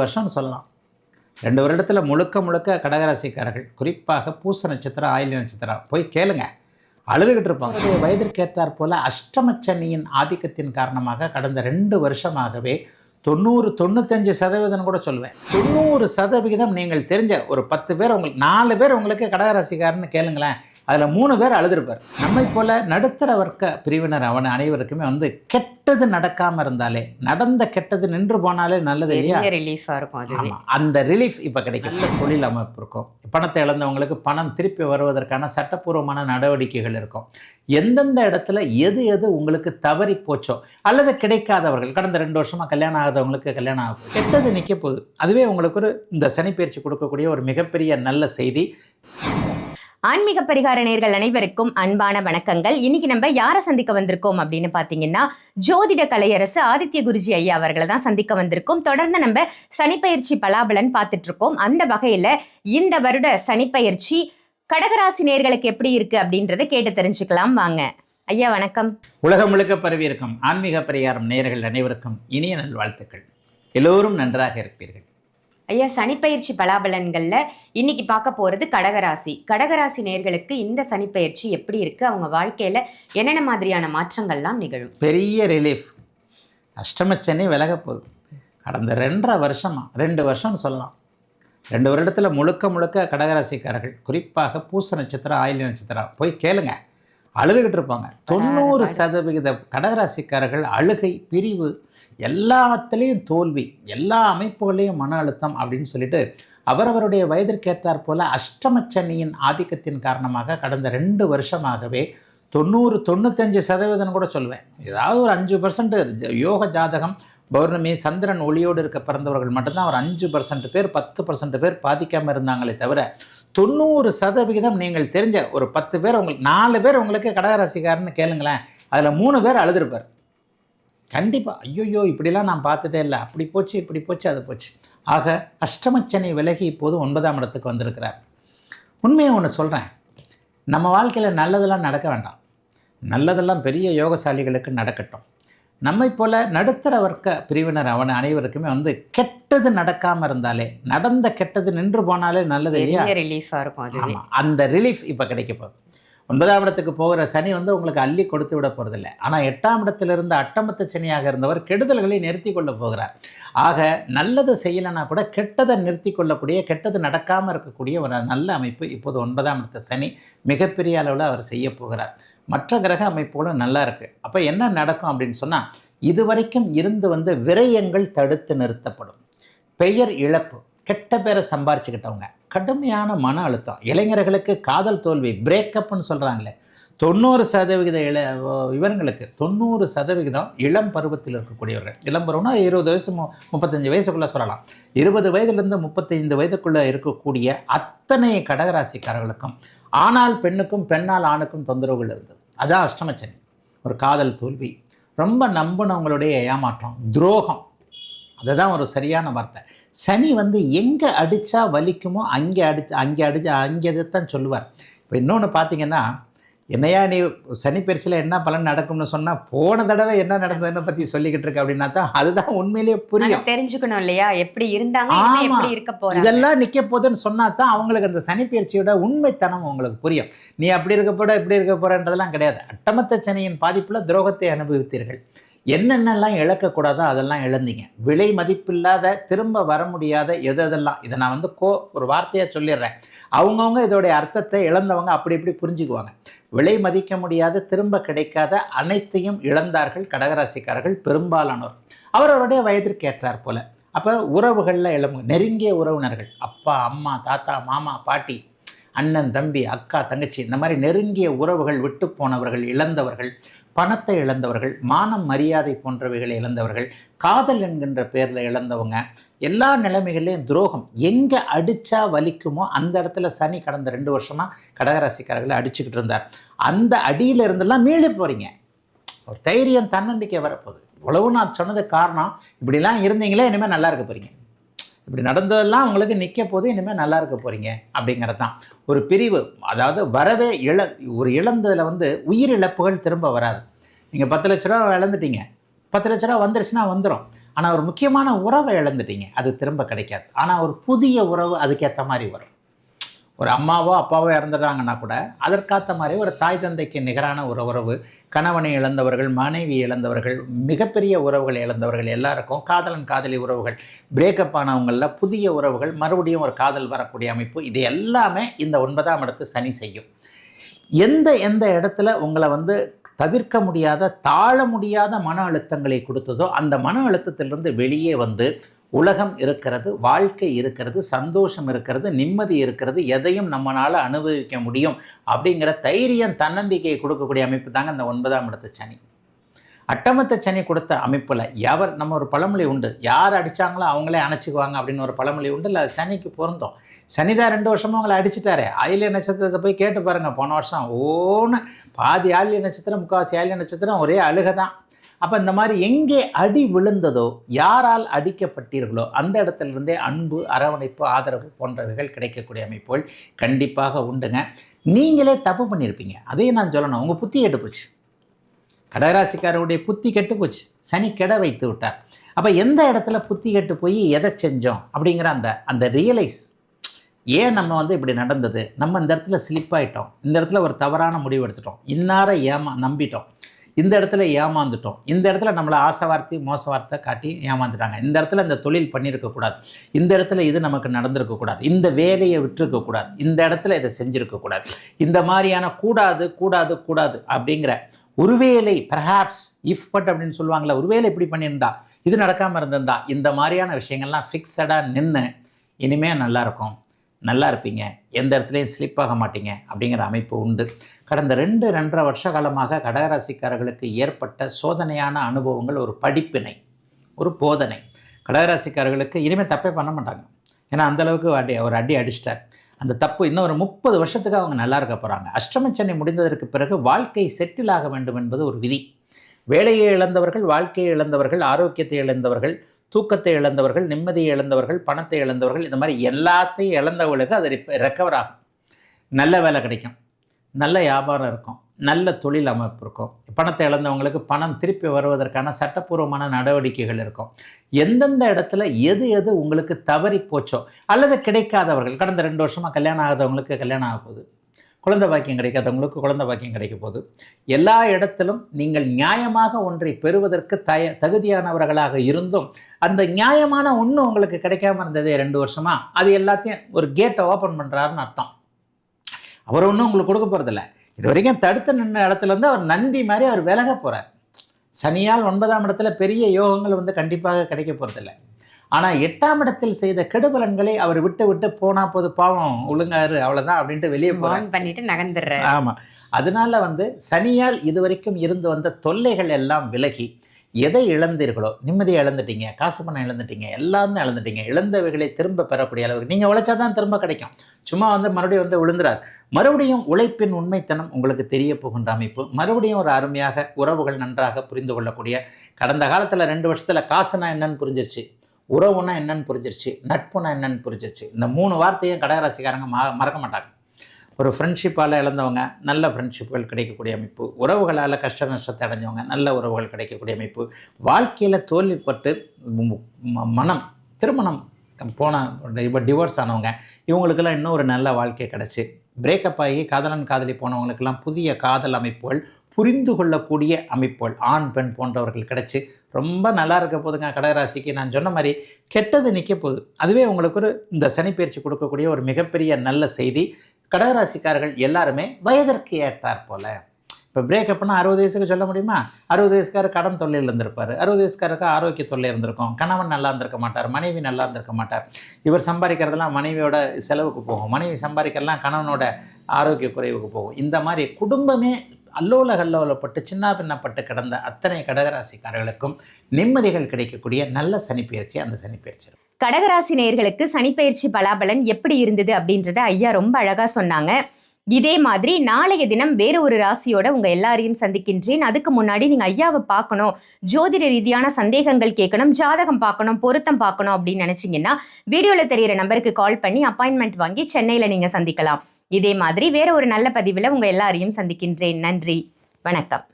வருஷம்னு சொல்லலாம். ரெண்டு வருடத்தில் முழுக்க முழுக்க கடகராசிக்காரர்கள் குறிப்பாக பூச நட்சத்திரம் ஆயில நட்சத்திரம் போய் கேளுங்க. அழுதுகிட்டு இருப்பாங்க. வயதிற்கேற்றார் போல் போல அஷ்டமச்சனியின் ஆதிக்கத்தின் காரணமாக கடந்த ரெண்டு வருஷமாகவே தொண்ணூறு தொண்ணூத்தஞ்சு சதவீதம் கூட சொல்லுவேன். தொண்ணூறு சதவிகிதம் நீங்கள் தெரிஞ்ச ஒரு பத்து பேர் உங்களுக்கு நாலு பேர் உங்களுக்கு கடகராசிக்காரன்னு கேளுங்களேன். அதில் மூணு பேர் அழுதுருப்பார். நம்மை போல நடுத்தர வர்க்க பிரிவினர் அவன் அனைவருக்குமே வந்து கெட்டது நடக்காமல் இருந்தாலே நடந்த கெட்டது நின்று போனாலே நல்லது இல்லையா? பெரிய ரிலீஃபா இருக்கும் அந்த ரிலீஃப் இப்போ கிடைக்கும். தொழில் அமைப்பு இருக்கும். பணத்தை இழந்தவங்களுக்கு பணம் திருப்பி வருவதற்கான சட்டப்பூர்வமான நடவடிக்கைகள் இருக்கும். எந்தெந்த இடத்துல எது எது உங்களுக்கு தவறி போச்சோ அல்லது கிடைக்காதவர்கள் கடந்த ரெண்டு வருஷமா கல்யாணம் ஆகாதவங்களுக்கு கல்யாணம் ஆகும் கெட்டது நிற்க போகுது. அதுவே உங்களுக்கு ஒரு இந்த சனிப்பயிற்சி கொடுக்கக்கூடிய ஒரு மிகப்பெரிய நல்ல செய்தி. ஆன்மீக பரிகார நேர்கள் அனைவருக்கும் அன்பான வணக்கங்கள். இன்னைக்கு நம்ம யாரை சந்திக்க வந்திருக்கோம் அப்படின்னு பார்த்தீங்கன்னா ஜோதிட கலையரசு ஆதித்ய குருஜி ஐயா அவர்களை தான் சந்திக்க வந்திருக்கோம். தொடர்ந்து நம்ம சனிப்பயிற்சி பலாபலன் பார்த்துட்டு இருக்கோம். அந்த வகையில இந்த வருட சனிப்பயிற்சி கடகராசி நேர்களுக்கு எப்படி இருக்கு அப்படின்றத கேட்டு தெரிஞ்சுக்கலாம் வாங்க. ஐயா வணக்கம். உலகம் முழுக்க பரவி இருக்கும் ஆன்மீக பரிகாரம் நேயர்கள் அனைவருக்கும் இனிய நல்வாழ்த்துக்கள். எல்லோரும் நன்றாக இருப்பீர்கள். ஐயா சனிப்பெயர்ச்சி பலாபலன்கள்ல இன்னைக்கு பார்க்க போறது கடகராசி. கடகராசி நேர்களுக்கு இந்த சனிப்பெயர்ச்சி எப்படி இருக்கு? அவங்க வாழ்க்கையில என்னென்ன மாதிரியான மாற்றங்கள்லாம் நிகழும்? பெரிய ரிலீஃப் அஷ்டமச்சனி விலக போகுது. கடந்த ரெண்டரை வருஷமா ரெண்டு வருஷம்னு சொல்லலாம். ரெண்டு வருடத்தில் முழுக்க முழுக்க கடகராசிக்காரர்கள் குறிப்பாக பூச நட்சத்திரம் ஆயில நட்சத்திரம் போய் கேளுங்க. அழுதுகிட்டு இருப்பாங்க. தொண்ணூறு சதவிகித கடகராசிக்காரர்கள் அழுகை பிரிவு எல்லாத்துலேயும் தோல்வி எல்லா அமைப்புகளையும் மன அழுத்தம் அப்படின்னு சொல்லிட்டு அவரவருடைய வயதிற்கேற்றார் போல அஷ்டமச்சனியின் ஆதிக்கத்தின் காரணமாக கடந்த ரெண்டு வருஷமாகவே தொண்ணூறு தொண்ணூத்தஞ்சு சதவீதம் கூட சொல்லுவேன் ஏதாவது ஒரு அஞ்சு பர்சன்ட் யோக ஜாதகம் பௌர்ணமி சந்திரன் ஒளியோடு இருக்க பிறந்தவர்கள் மட்டும்தான் ஒரு அஞ்சு பர்சன்ட் பேர் பத்து பர்சன்ட் பேர் பாதிக்காமல் இருந்தாங்களே தவிர தொண்ணூறு சதவிகிதம் நீங்கள் தெரிஞ்ச ஒரு பத்து பேர் உங்களுக்கு நாலு பேர் உங்களுக்கு கடகராசிக்காரன்னு கேளுங்களேன். அதில் மூணு பேர் அழுதுருப்பார். கண்டிப்பாக ஐயோயோ இப்படிலாம் நான் பார்த்ததே இல்லை. அப்படி போச்சு இப்படி போச்சு அது போச்சு. ஆக அஷ்டமச்சனி விலகி இப்போது ஒன்பதாம் இடத்துக்கு வந்திருக்கிறார். உண்மையை ஒன்று சொல்கிறேன் நம்ம வாழ்க்கையில் நல்லதெல்லாம் நடக்க வேண்டாம். நல்லதெல்லாம் பெரிய யோகசாலிகளுக்கு நடக்கட்டும். நம்மை போல நடுத்தர வர்க்க பிரிவினர் அவன் அனைவருக்குமே வந்து கெட்டது நடக்காமல் இருந்தாலே நடந்த கெட்டது நின்று போனாலே நல்லது இல்லையா? பெரிய ரிலீஃபா இருக்கும் அந்த ரிலீஃப் இப்போ கிடைக்க போகுது. ஒன்பதாம் இடத்துக்கு போகிற சனி வந்து உங்களுக்கு அள்ளி கொடுத்து விட போகிறதில்ல ஆனால் எட்டாம் இடத்திலிருந்து அட்டமத்து சனியாக இருந்தவர் கெடுதல்களை நிறுத்தி கொள்ள போகிறார். ஆக நல்லது செய்யலைன்னா கூட கெட்டதை நிறுத்தி கொள்ளக்கூடிய கெட்டது நடக்காமல் இருக்கக்கூடிய ஒரு நல்ல அமைப்பு இப்போது ஒன்பதாம் இடத்து சனி மிகப்பெரிய அளவில் அவர் செய்ய போகிறார். மற்ற கிரக அமைப்புகளும் நல்லா இருக்குது அப்போ என்ன நடக்கும் அப்படின்னு சொன்னால் இதுவரைக்கும் இருந்து வந்து விரயங்கள் தடுத்து நிறுத்தப்படும். பெயர் இழப்பு. கெட்ட பேரை சம்பாரிச்சுக்கிட்டவங்க. கடுமையான மன அழுத்தம். இளைஞர்களுக்கு காதல் தோல்வி பிரேக்கப்னு சொல்கிறாங்களே தொண்ணூறு சதவிகித இள இவர்களுக்கு தொண்ணூறு சதவிகிதம் இளம் பருவத்தில் இருக்கக்கூடியவர்கள். இளம் பருவம்னா இருபது வயசு மு முப்பத்தஞ்சு வயசுக்குள்ளே சொல்லலாம். இருபது வயதுலேருந்து முப்பத்தைந்து வயதுக்குள்ளே இருக்கக்கூடிய அத்தனை கடகராசிக்காரர்களுக்கும் ஆனால் பெண்ணுக்கும் பெண்ணால் ஆணுக்கும் தொந்தரவுகள் இருந்தது. அதான் அஷ்டமச்சனி. ஒரு காதல் தோல்வி. ரொம்ப நம்பினவங்களுடைய ஏமாற்றம் துரோகம். அதுதான் ஒரு சரியான வார்த்தை. சனி வந்து எங்கே அடித்தா வலிக்குமோ அங்கே அடிச்சு அங்கே அடிச்சு அங்கே தான் சொல்லுவார். இப்போ இன்னொன்று பார்த்தீங்கன்னா என்னையா நீ சனி பரிசில் என்ன பலன் நடக்கும்னு சொன்னால் போன தடவை என்ன நடந்ததுன்னு பற்றி சொல்லிக்கிட்டு இருக்க அப்படின்னா தான் அதுதான் உண்மையிலேயே புரியும். தெரிஞ்சுக்கணும் இல்லையா? எப்படி இருந்தாங்க. எப்படி இருக்க போறாங்க? இதெல்லாம் நிற்க போகுதுன்னு சொன்னா தான் அவங்களுக்கு அந்த சனிப்பயிற்சியோட உண்மைத்தனம் உங்களுக்கு புரியும். நீ அப்படி இருக்க போற இப்படி இருக்க போறன்றதெல்லாம் கிடையாது. அட்டமத்த சனியின் பாதிப்பில் துரோகத்தை அனுபவித்தீர்கள். என்னென்னலாம் இழக்கக்கூடாதோ அதெல்லாம் இழந்தீங்க. விலை மதிப்பில்லாத திரும்ப வர முடியாத எது எதெல்லாம்? இதை நான் வந்து கோ ஒரு வார்த்தையாக சொல்லிடுறேன். அவங்கவுங்க இதோடைய அர்த்தத்தை இழந்தவங்க அப்படி இப்படி புரிஞ்சுக்குவாங்க. விலை மதிக்க முடியாத திரும்ப கிடைக்காத அனைத்தையும் இழந்தார்கள் கடகராசிக்காரர்கள் பெரும்பாலானோர். அவரவருடைய வயதிற்கு ஏற்றார் போல். அப்போ உறவுகளில் இளம் நெருங்கிய உறவினர்கள் அப்பா அம்மா தாத்தா மாமா பாட்டி அண்ணன் தம்பி அக்கா தங்கச்சி இந்த மாதிரி நெருங்கிய உறவுகள் விட்டு போனவர்கள் இழந்தவர்கள் பணத்தை இழந்தவர்கள் மானம் மரியாதை போன்றவைகளை இழந்தவர்கள் காதல் என்கின்ற பேரில் இழந்தவங்க எல்லா நிலைமைகள்லையும் துரோகம். எங்கே அடித்தா வலிக்குமோ அந்த இடத்துல சனி கடந்த ரெண்டு வருஷமாக கடகராசிக்காரர்களை அடிச்சுக்கிட்டு இருந்தார். அந்த அடியில் இருந்தெல்லாம் மீள போகிறீங்க ஒரு தைரியம் தன்னம்பிக்கை வரப்போகுது. இவ்வளவு நான் சொன்னது காரணம் இப்படிலாம் இருந்தீங்களே இனிமேல் நல்லா இருக்க போகிறீங்க இப்படி நடந்ததெல்லாம் உங்களுக்கு நிற்க போது இனிமேல் நல்லா இருக்க போகிறீங்க அப்படிங்கிறது தான் ஒரு பிரிவு அதாவது வரவே இழ ஒரு இழந்ததில் வந்து உயிர் இழப்புகள் திரும்ப வராது. நீங்கள் பத்து லட்ச ரூபா இழந்துட்டீங்க. பத்து லட்ச ரூபா வந்துருச்சுன்னா வந்துடும் ஆனால் ஒரு முக்கியமான உறவை இழந்துட்டீங்க. அது திரும்ப கிடைக்காது. ஆனால் ஒரு புதிய உறவு அதுக்கேற்ற மாதிரி வரும். ஒரு அம்மாவோ அப்பாவோ இறந்துடுறாங்கன்னா கூட அதற்காத்த மாதிரி ஒரு தாய் தந்தைக்கு நிகரான ஒரு உறவு கணவனை இழந்தவர்கள் மனைவி இழந்தவர்கள் மிகப்பெரிய உறவுகள் இழந்தவர்கள் எல்லாருக்கும் காதலன் காதலி உறவுகள் பிரேக்கப் ஆனவங்களில் புதிய உறவுகள் மறுபடியும் ஒரு காதல் வரக்கூடிய அமைப்பு. இது எல்லாமே இந்த ஒன்பதாம் இடத்து சனி செய்யும். எந்த எந்த இடத்துல உங்களை வந்து தவிர்க்க முடியாத தாழ முடியாத மன அழுத்தங்களை கொடுத்ததோ அந்த மன அழுத்தத்திலிருந்து வெளியே வந்து உலகம் இருக்கிறது வாழ்க்கை இருக்கிறது சந்தோஷம் இருக்கிறது நிம்மதி இருக்கிறது எதையும் நம்மளால் அனுபவிக்க முடியும் அப்படிங்கிற தைரியம் தன்னம்பிக்கையை கொடுக்கக்கூடிய அமைப்பு தாங்க இந்த ஒன்பதாம் இடத்து சனி. அட்டமத்த சனி கொடுத்த அமைப்பில் எவர் நம்ம ஒரு பழமொழி உண்டு. யார் அடித்தாங்களோ அவங்களே அணைச்சிக்குவாங்க அப்படின்னு ஒரு பழமொழி உண்டு. இல்லை அது சனிக்கு பொருந்தோம். சனிதான் ரெண்டு வருஷமும் அவங்கள அடிச்சிட்டாரு. ஆயிலிய நட்சத்திரத்தை போய் கேட்டு பாருங்கள் போன வருஷம். ஓன்னு பாதி ஆயிலிய நட்சத்திரம் முக்கால்வாசி ஆயிலிய நட்சத்திரம் ஒரே அழுக தான். அப்போ இந்த மாதிரி எங்கே அடி விழுந்ததோ யாரால் அடிக்கப்பட்டீர்களோ அந்த இடத்துலேருந்தே அன்பு அரவணைப்பு ஆதரவு போன்றவைகள் கிடைக்கக்கூடிய அமைப்புகள் கண்டிப்பாக உண்டுங்க. நீங்களே தப்பு பண்ணியிருப்பீங்க. அதையும் நான் சொல்லணும். உங்கள் புத்தி கெட்டு போச்சு. கடகராசிக்காரருடைய புத்தி கெட்டு போச்சு. சனி கெட வைத்து விட்டார். அப்போ எந்த இடத்துல புத்தி கெட்டு போய் எதை செஞ்சோம் அப்படிங்கிற அந்த அந்த ரியலைஸ் ஏன் நம்ம வந்து இப்படி நடந்தது? நம்ம இந்த இடத்துல ஸ்லிப் ஆகிட்டோம் இந்த இடத்துல ஒரு தவறான முடிவு எடுத்துட்டோம். இன்னார ஏமா நம்பிட்டோம். இந்த இடத்துல ஏமாந்துட்டோம். இந்த இடத்துல நம்மளை ஆசை வார்த்தை மோச வார்த்தை காட்டி ஏமாந்துட்டாங்க. இந்த இடத்துல இந்த தொழில் பண்ணியிருக்கக்கூடாது இந்த இடத்துல இது நமக்கு நடந்திருக்கக்கூடாது இந்த வேலையை விட்டுருக்கக்கூடாது இந்த இடத்துல இதை செஞ்சுருக்கக்கூடாது இந்த மாதிரியான கூடாது கூடாது கூடாது அப்படிங்கிற ஒருவேளை பெர்ஹாப்ஸ் இஃப் பட் அப்படின்னு சொல்லுவாங்களே ஒருவேளை இப்படி பண்ணியிருந்தா இது நடக்காமல் இருந்திருந்தா இந்த மாதிரியான விஷயங்கள்லாம் ஃபிக்ஸடாக நின்று இனிமேல் நல்லாயிருக்கும் நல்லா இருப்பீங்க. எந்த இடத்துலையும் ஸ்லிப் ஆக மாட்டீங்க அப்படிங்கிற அமைப்பு உண்டு. கடந்த ரெண்டு ரெண்டரை வருஷ காலமாக கடகராசிக்காரர்களுக்கு ஏற்பட்ட சோதனையான அனுபவங்கள் ஒரு படிப்பினை ஒரு போதனை. கடகராசிக்காரர்களுக்கு இனிமேல் தப்பே பண்ண மாட்டாங்க. ஏன்னா அந்தளவுக்கு அடி ஒரு அடி அடிச்சிட்டார். அந்த தப்பு இன்னும் ஒரு முப்பது வருஷத்துக்கு அவங்க நல்லா இருக்க போகிறாங்க அஷ்டமச்சனை முடிந்ததற்கு பிறகு வாழ்க்கை செட்டில் ஆக வேண்டும் என்பது ஒரு விதி. வேலையை இழந்தவர்கள் வாழ்க்கையை இழந்தவர்கள் ஆரோக்கியத்தை இழந்தவர்கள் தூக்கத்தை இழந்தவர்கள் நிம்மதியை இழந்தவர்கள் பணத்தை இழந்தவர்கள் இந்த மாதிரி எல்லாத்தையும் இழந்தவர்களுக்கு அது ரெக்கவர் ஆகும். நல்ல வேலை கிடைக்கும். நல்ல வியாபாரம் இருக்கும். நல்ல தொழில் அமைப்பு இருக்கும். பணத்தை இழந்தவங்களுக்கு பணம் திருப்பி வருவதற்கான சட்டப்பூர்வமான நடவடிக்கைகள் இருக்கும். எந்தெந்த இடத்துல எது எது உங்களுக்கு தவறி போச்சோ அல்லது கிடைக்காதவர்கள் கடந்த ரெண்டு வருஷமாக கல்யாணம் ஆகாதவங்களுக்கு கல்யாணம் ஆக போகுது. குழந்தை பாக்கியம் கிடைக்காதவங்களுக்கு குழந்தை பாக்கியம் கிடைக்க போகுது. எல்லா இடத்திலும் நீங்கள் நியாயமாக ஒன்றை பெறுவதற்கு தய தகுதியானவர்களாக இருந்தும் அந்த நியாயமான ஒன்று உங்களுக்கு கிடைக்காம இருந்ததே ரெண்டு வருஷமா அது எல்லாத்தையும் ஒரு கேட்டை ஓப்பன் பண்ணுறாருன்னு அர்த்தம். அவர் ஒன்றும் உங்களுக்கு கொடுக்க போகிறதில்ல இது வரைக்கும் தடுத்து நின்ற இடத்துலேருந்து அவர் நந்தி மாதிரி அவர் விலக போகிறார் சனியால் ஒன்பதாம் இடத்துல பெரிய யோகங்கள் வந்து கண்டிப்பாக கிடைக்க போகிறதில்ல ஆனால் எட்டாம் இடத்தில் செய்த கெடுபலன்களை அவர் விட்டு விட்டு போனா போது பாவம் ஒழுங்காரு அவ்வளோதான் அப்படின்ட்டு வெளியே வார்ன் பண்ணிட்டு நகர்ந்துடுற ஆமாம் அதனால வந்து சனியால் இதுவரைக்கும் இருந்து வந்த தொல்லைகள் எல்லாம் விலகி எதை இழந்தீர்களோ நிம்மதியை இழந்துட்டீங்க காசு பணம் இழந்துட்டீங்க எல்லாமே இழந்துட்டீங்க இழந்தவைகளை திரும்ப பெறக்கூடிய அளவுக்கு நீங்கள் உழைச்சா தான் திரும்ப கிடைக்கும். சும்மா வந்து மறுபடியும் வந்து விழுந்துறார். மறுபடியும் உழைப்பின் உண்மைத்தனம் உங்களுக்கு தெரிய போகின்ற அமைப்பு. மறுபடியும் ஒரு அருமையாக உறவுகள் நன்றாக புரிந்து கொள்ளக்கூடிய கடந்த காலத்தில் ரெண்டு வருஷத்தில் காசுனா என்னன்னு புரிஞ்சிருச்சு. உறவுனா என்னன்னு புரிஞ்சிருச்சு நட்புனா என்னன்னு புரிஞ்சிருச்சு. இந்த மூணு வார்த்தையும் கடகராசிக்காரங்க ம மறக்க மாட்டாங்க. ஒரு ஃப்ரெண்ட்ஷிப்பால் இழந்தவங்க நல்ல ஃப்ரெண்ட்ஷிப்புகள் கிடைக்கக்கூடிய அமைப்பு. உறவுகளால் கஷ்ட நஷ்டத்தை அடைஞ்சவங்க நல்ல உறவுகள் கிடைக்கக்கூடிய அமைப்பு. வாழ்க்கையில் தோல்விப்பட்டு ம- மனம் திருமணம் போன இப்போ டிவோர்ஸ் ஆனவங்க இவங்களுக்கெல்லாம் இன்னும் ஒரு நல்ல வாழ்க்கை கிடச்சி. பிரேக்கப் ஆகி காதலன் காதலி போனவங்களுக்கெல்லாம் புதிய காதல் அமைப்புகள் புரிந்து கொள்ளக்கூடிய அமைப்புகள் ஆண் பெண் போன்றவர்கள் கிடச்சி ரொம்ப நல்லா இருக்க போதுங்க கடகராசிக்கு. நான் சொன்ன மாதிரி கெட்டது நிற்க போகுது. அதுவே உங்களுக்கு ஒரு இந்த சனிப்பயிற்சி கொடுக்கக்கூடிய ஒரு மிகப்பெரிய நல்ல செய்தி. கடகராசிக்காரர்கள் எல்லாருமே வயதிற்கு ஏற்றார் போல. இப்போ பிரேக்கப்னா அறுபது வயசுக்கு சொல்ல முடியுமா? அறுபது வயசுக்காரர் கடன் தொல்லையில் இருந்திருப்பார். அறுபது வயசுக்காருக்கு ஆரோக்கிய தொல்லை இருந்திருக்கும். கணவன் நல்லா இருந்திருக்க மாட்டார். மனைவி நல்லா இருந்திருக்க மாட்டார். இவர் சம்பாதிக்கிறதெல்லாம் மனைவியோட செலவுக்கு போகும். மனைவி சம்பாதிக்கிறதெல்லாம் கணவனோட ஆரோக்கிய குறைவுக்கு போகும். இந்த மாதிரி குடும்பமே அல்லோல கல்லோலப்பட்டு சின்ன பின்னப்பட்டு கிடந்த அத்தனை கடகராசிக்காரர்களுக்கும் நிம்மதிகள் கிடைக்கக்கூடிய நல்ல சனிப்பெயர்ச்சி. அந்த சனிப்பெயர்ச்சி. கடகராசி நேயர்களுக்கு சனிப்பெயர்ச்சி பலாபலன் எப்படி இருந்தது அப்படின்றத ஐயா ரொம்ப அழகாக சொன்னாங்க. இதே மாதிரி நாளைய தினம் வேற ஒரு ராசியோட உங்க எல்லாரையும் சந்திக்கின்றேன். அதுக்கு முன்னாடி நீங்க ஐயாவை பார்க்கணும். ஜோதிட ரீதியான சந்தேகங்கள் கேட்கணும். ஜாதகம் பார்க்கணும். பொருத்தம் பார்க்கணும் அப்படின்னு நினைச்சீங்கன்னா வீடியோல தெரியிற நம்பருக்கு கால் பண்ணி அப்பாயின்மெண்ட் வாங்கி சென்னையில நீங்க சந்திக்கலாம். இதே மாதிரி வேற ஒரு நல்ல பதிவுல உங்க எல்லாரையும் சந்திக்கின்றேன். நன்றி. வணக்கம்.